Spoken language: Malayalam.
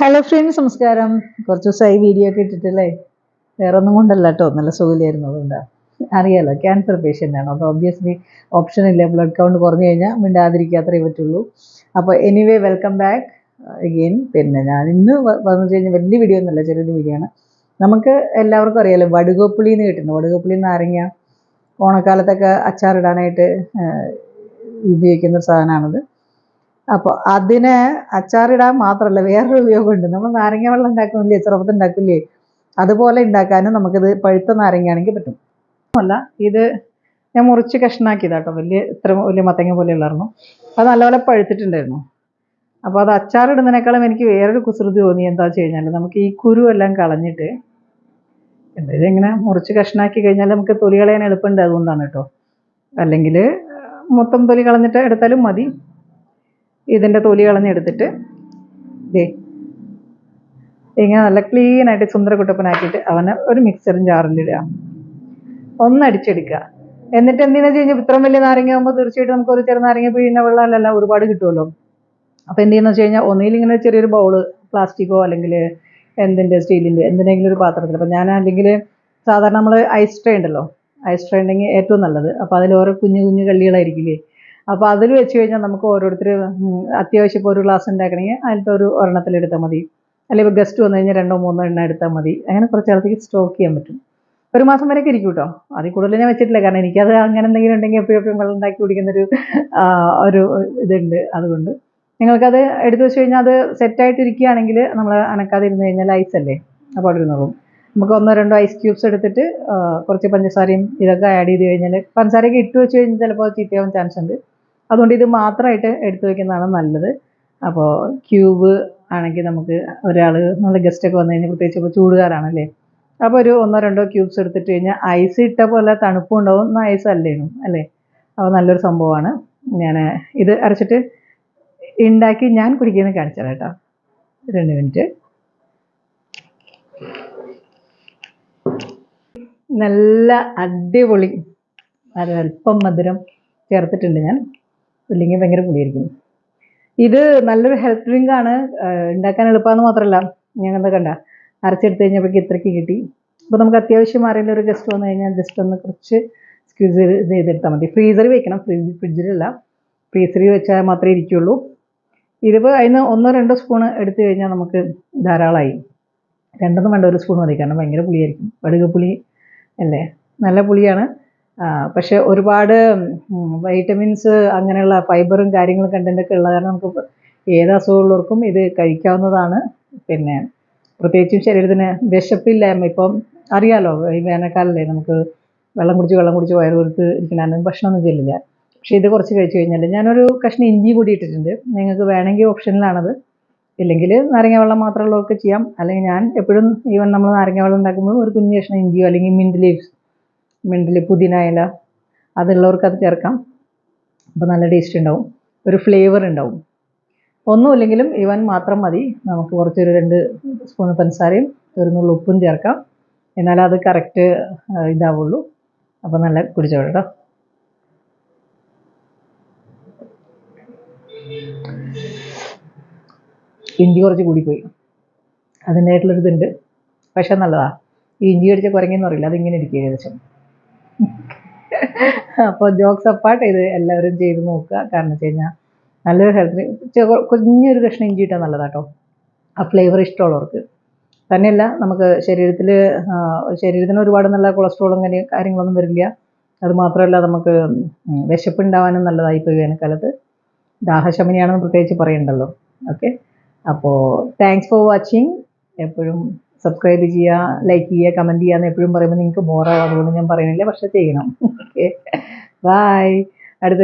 ഹലോ ഫ്രണ്ട്സ് നമസ്കാരം. കുറച്ച് ദിവസമായി വീഡിയോ ഒക്കെ ഇട്ടിട്ടില്ലേ? വേറെ ഒന്നും കൊണ്ടല്ല കേട്ടോ നല്ല സുഖമില്ലായിരുന്നു അതുകൊണ്ടാണ് അറിയാലോ ക്യാൻസർ പേഷ്യന്റ് ആണ്. അപ്പോൾ ഒബ്വിയസ്ലി ഓപ്ഷൻ ഇല്ല ബ്ലഡ് കൗണ്ട് കുറഞ്ഞു കഴിഞ്ഞാൽ മിണ്ടാതിരിക്കാത്രേ പറ്റുള്ളൂ. അപ്പോൾ എനിവേ വെൽക്കം ബാക്ക് അഗെയിൻ പിന്നെ ഞാൻ ഇന്ന് വന്നു കഴിഞ്ഞാൽ വലിയ വീഡിയോ ഒന്നുമല്ല ചെറിയൊരു വീഡിയോ ആണ്. നമുക്ക് എല്ലാവർക്കും അറിയാലോ വടുകപ്പുളി എന്ന് കേട്ടിട്ടുണ്ട്? വടുകപ്പുളി നാരങ്ങ ഓണക്കാലത്തൊക്കെ അച്ചാറിടാനായിട്ട് ആ, ഉപയോഗിക്കുന്ന സാധനമാണിത് അപ്പോൾ അതിന് അച്ചാറിടാൻ മാത്രമല്ല വേറൊരു ഉപയോഗമുണ്ട്. നമ്മൾ നാരങ്ങ വെള്ളം ഉണ്ടാക്കുന്നില്ലേ ചെറുപ്പത്തിൽ ഉണ്ടാക്കില്ലേ അതുപോലെ ഉണ്ടാക്കാനും നമുക്കിത് പഴുത്ത നാരങ്ങയാണെങ്കിൽ പറ്റും. അല്ല ഇത് ഞാൻ മുറിച്ച് കഷ്ണാക്കിയതാട്ടോ. വലിയ ഇത്ര വലിയ മത്തങ്ങ പോലെ ഉള്ളായിരുന്നു. അത് നല്ലപോലെ പഴുത്തിട്ടുണ്ടായിരുന്നു. അപ്പോൾ അത് അച്ചാറിടുന്നതിനേക്കാളും എനിക്ക് വേറൊരു കുസൃതി തോന്നി. എന്താ വെച്ച് കഴിഞ്ഞാൽ നമുക്ക് ഈ കുരു എല്ലാം കളഞ്ഞിട്ട് എന്താ ഇതിങ്ങനെ മുറിച്ച് കഷ്ണാക്കി കഴിഞ്ഞാൽ നമുക്ക് തൊലി കളയാൻ എളുപ്പമുണ്ട് അതുകൊണ്ടാണ് കേട്ടോ. അല്ലെങ്കിൽ മൊത്തം തൊലി കളഞ്ഞിട്ട് എടുത്താലും മതി. ഇതിന്റെ തൊലി കളഞ്ഞെടുത്തിട്ട് ദേ ഇങ്ങനെ നല്ല ക്ലീൻ ആയിട്ട് സുന്ദരക്കുട്ടപ്പനാക്കിയിട്ട് അവനെ ഒരു മിക്സറും ജാറിലിടുക ഒന്നടിച്ചെടുക്കുക. എന്നിട്ട് എന്തിനാ കഴിഞ്ഞാൽ ഇത്രയും വലിയ നാരങ്ങ ആകുമ്പോൾ തീർച്ചയായിട്ടും നമുക്ക് ഒരു ചെറിയ നാരങ്ങ പിഴിഞ്ഞ വെള്ളമല്ല ഒരുപാട് കിട്ടുമല്ലോ. അപ്പോൾ എന്ത് ചെയ്യുന്നത് വെച്ച് കഴിഞ്ഞാൽ ഒന്നിൽ ഇങ്ങനെ ചെറിയൊരു ബൗൾ പ്ലാസ്റ്റിക്കോ അല്ലെങ്കിൽ എന്തിന്റെ സ്റ്റീലിന്റെ എന്തിനെങ്കിലും ഒരു പാത്രത്തിൽ. അപ്പോൾ ഞാൻ അല്ലെങ്കിൽ സാധാരണ നമ്മൾ ഐസ് ട്രേ ഉണ്ടല്ലോ. ഐസ് ട്രേ ഉണ്ടെങ്കിൽ ഏറ്റവും നല്ലത്. അപ്പോൾ അതിൽ ഓരോ കുഞ്ഞു കുഞ്ഞു കള്ളികളായിരിക്കില്ലേ? അപ്പോൾ അതിൽ വെച്ച് കഴിഞ്ഞാൽ നമുക്ക് ഓരോരുത്തർ അത്യാവശ്യം ഇപ്പോൾ ഒരു ഗ്ലാസ് ഉണ്ടാക്കണമെങ്കിൽ അതിലത്തെ ഒരു ഒരെണ്ണത്തിൽ എടുത്താൽ മതി. അല്ലെങ്കിൽ ഗസ്റ്റ് വന്നു കഴിഞ്ഞാൽ രണ്ടോ മൂന്നോ എണ്ണം എടുത്താൽ മതി. അങ്ങനെ കുറച്ച് കാലത്തേക്ക് സ്റ്റോക്ക് ചെയ്യാൻ പറ്റും. ഒരു മാസം വരെയൊക്കെ ഇരിക്കും കേട്ടോ അതിൽ കൂടുതൽ ഞാൻ വെച്ചിട്ടില്ല. കാരണം എനിക്കത് അങ്ങനെ എന്തെങ്കിലും ഉണ്ടെങ്കിൽ എപ്പോഴും എപ്പോഴും വെള്ളം ഉണ്ടാക്കി കുടിക്കുന്നൊരു ഒരു ഇതുണ്ട്. അതുകൊണ്ട് നിങ്ങൾക്കത് എടുത്തു വെച്ച് കഴിഞ്ഞാൽ അത് സെറ്റായിട്ട് ഇരിക്കുകയാണെങ്കിൽ നമ്മൾ അനക്കാതെ ഇരുന്ന് കഴിഞ്ഞാൽ ഐസ് അല്ലേ? അപ്പോൾ അവിടെ നമുക്ക് ഒന്നോ രണ്ടോ ഐസ് ക്യൂബ്സ് എടുത്തിട്ട് കുറച്ച് പഞ്ചസാരയും ഇതൊക്കെ ആഡ് ചെയ്ത് കഴിഞ്ഞാൽ പഞ്ചസാരയൊക്കെ ഇട്ട് വെച്ച് കഴിഞ്ഞാൽ ചിലപ്പോൾ ചീത്തയാവാൻ ചാൻസ് ഉണ്ട്. അതുകൊണ്ട് ഇത് മാത്രമായിട്ട് എടുത്തു വെക്കുന്നതാണ് നല്ലത്. അപ്പോൾ ക്യൂബ് ആണെങ്കിൽ നമുക്ക് ഒരാൾ നല്ല ഗസ്റ്റൊക്കെ വന്നു കഴിഞ്ഞാൽ പ്രത്യേകിച്ച് ഇപ്പോൾ ചൂടുകാരാണല്ലേ? അപ്പോൾ ഒരു ഒന്നോ രണ്ടോ ക്യൂബ്സ് എടുത്തിട്ട് കഴിഞ്ഞാൽ ഐസ് ഇട്ട പോലെ തണുപ്പും ഉണ്ടാവും. എന്നാൽ ഐസ് അല്ലേനും അല്ലേ? അപ്പോൾ നല്ലൊരു സംഭവമാണ്. ഞാൻ ഇത് അരച്ചിട്ട് ഉണ്ടാക്കി ഞാൻ കുടിക്കുന്നത് കാണിച്ചു കേട്ടോ. രണ്ട് മിനിറ്റ് നല്ല അടിപൊളി അല്പം മധുരം ചേർത്തിട്ടുണ്ട് ഞാൻ. ഇല്ലെങ്കിൽ ഭയങ്കര പുളിയായിരിക്കും. ഇത് നല്ലൊരു ഹെൽത്ത് ഡ്രിങ്ക് ആണ്. ഉണ്ടാക്കാൻ എളുപ്പമെന്ന് മാത്രമല്ല എന്താ കണ്ട? അരച്ചെടുത്ത് കഴിഞ്ഞപ്പോഴേക്ക് ഇത്രയ്ക്ക് കിട്ടി. അപ്പോൾ നമുക്ക് അത്യാവശ്യം ആരെങ്കിലും ഒരു ഗസ്റ്റ് വന്നു കഴിഞ്ഞാൽ ജസ്റ്റ് ഒന്ന് കുറച്ച് സ്ക്യൂസ് ചെയ്ത് ചെയ്തെടുത്താൽ മതി. ഫ്രീസറിൽ വെക്കണം. ഫ്രിഡ്ജ് ഫ്രിഡ്ജിലല്ല ഫ്രീസറിൽ വെച്ചാൽ മാത്രമേ ഇരിക്കുള്ളൂ. ഇതിപ്പോൾ അതിന് ഒന്നോ രണ്ടോ സ്പൂൺ എടുത്തു കഴിഞ്ഞാൽ നമുക്ക് ധാരാളമായി. രണ്ടൊന്നും വേണ്ട ഒരു സ്പൂൺ മതി. കാരണം ഭയങ്കര പുളിയായിരിക്കും. വടുകപ്പുളി അല്ലേ? നല്ല പുളിയാണ്. പക്ഷെ ഒരുപാട് വൈറ്റമിൻസ് അങ്ങനെയുള്ള ഫൈബറും കാര്യങ്ങളും കണ്ടന്റൊക്കെ ഉള്ള കാരണം നമുക്ക് ഏത് അസുഖമുള്ളവർക്കും ഇത് കഴിക്കാവുന്നതാണ്. പിന്നെ പ്രത്യേകിച്ചും ശരീരത്തിന് വിശപ്പില്ലായ്മ. ഇപ്പം അറിയാലോ ഈ വേനൽക്കാലല്ലേ നമുക്ക് വെള്ളം കുടിച്ച് വെള്ളം കുടിച്ച് വയറ് കൊടുത്ത് ഇരിക്കണമെന്ന് ഭക്ഷണമൊന്നും ചെല്ലില്ല പക്ഷേ ഇത് കുറച്ച് കഴിച്ചു കഴിഞ്ഞാൽ ഞാനൊരു കഷ്ണം ഇഞ്ചി കൂടി ഇട്ടിട്ടുണ്ട്. നിങ്ങൾക്ക് വേണമെങ്കിൽ ഓപ്ഷനിലാണത്. ഇല്ലെങ്കിൽ നാരങ്ങ വെള്ളം മാത്രമുള്ളവർക്ക് ചെയ്യാം. അല്ലെങ്കിൽ ഞാൻ എപ്പോഴും ഈവൻ നമ്മൾ നാരങ്ങ വെള്ളം ഉണ്ടാക്കുമ്പോൾ ഒരു കുഞ്ഞ് കഷ്ണം ഇഞ്ചിയോ അല്ലെങ്കിൽ മിന്റ് ലീവ്സ് മിന്റിൽ പുതിന ഇല അതുള്ളവർക്ക് അത് ചേർക്കാം. അപ്പോൾ നല്ല ടേസ്റ്റ് ഉണ്ടാവും. ഒരു ഫ്ലേവർ ഉണ്ടാവും. ഒന്നുമില്ലെങ്കിലും ഇവൻ മാത്രം മതി. നമുക്ക് കുറച്ചൊരു രണ്ട് സ്പൂൺ പഞ്ചസാരയും ഒരു നുള്ളു ഉപ്പും ചേർക്കാം. എന്നാലേ അത് കറക്റ്റ് ഇതാവുള്ളൂ. അപ്പോൾ നല്ല കുടിച്ചോളൂ ഇഞ്ചി കുറച്ച് കൂടിപ്പോയി. അതിന്റെതായിട്ടുള്ളൊരു ഇതുണ്ട് പക്ഷേ നല്ലതാ. ഈ ഇഞ്ചി കടിച്ച കുരങ്ങെന്ന് പറയില്ല അതിങ്ങനെ ഇരിക്കുക ഏകദേശം. അപ്പോൾ ജോക്സ് അപ്പാർട്ട് ഇത് എല്ലാവരും ചെയ്ത് നോക്കുക. കാരണം വെച്ച് കഴിഞ്ഞാൽ നല്ലൊരു ഹെൽത്തിന് കുഞ്ഞൊരു കഷ്ണം ഇഞ്ചി ഇട്ടാൽ നല്ലതാട്ടോ. ആ ഫ്ലേവർ ഇഷ്ടമുള്ളവർക്ക്. തന്നെയല്ല നമുക്ക് ശരീരത്തിൽ ശരീരത്തിന് ഒരുപാട് നല്ല കൊളസ്ട്രോളും കാര്യങ്ങളൊന്നും വരില്ല. അത് മാത്രമല്ല നമുക്ക് വിശപ്പുണ്ടാവാനും നല്ലതായി ഇപ്പോൾ വേനൽക്കാലത്ത്. ദാഹശമനിയാണെന്ന് പ്രത്യേകിച്ച് പറയണ്ടല്ലോ. ഓക്കെ അപ്പോൾ താങ്ക്സ് ഫോർ വാച്ചിങ് എപ്പോഴും സബ്സ്ക്രൈബ് ചെയ്യുക ലൈക്ക് ചെയ്യുക കമന്റ് ചെയ്യുക എന്ന് എപ്പോഴും പറയുമ്പോൾ നിങ്ങൾക്ക് ബോറാവും അതുകൊണ്ട് ഞാൻ പറയുന്നില്ല പക്ഷേ ചെയ്യണം. ഓക്കെ ബായ് അടുത്ത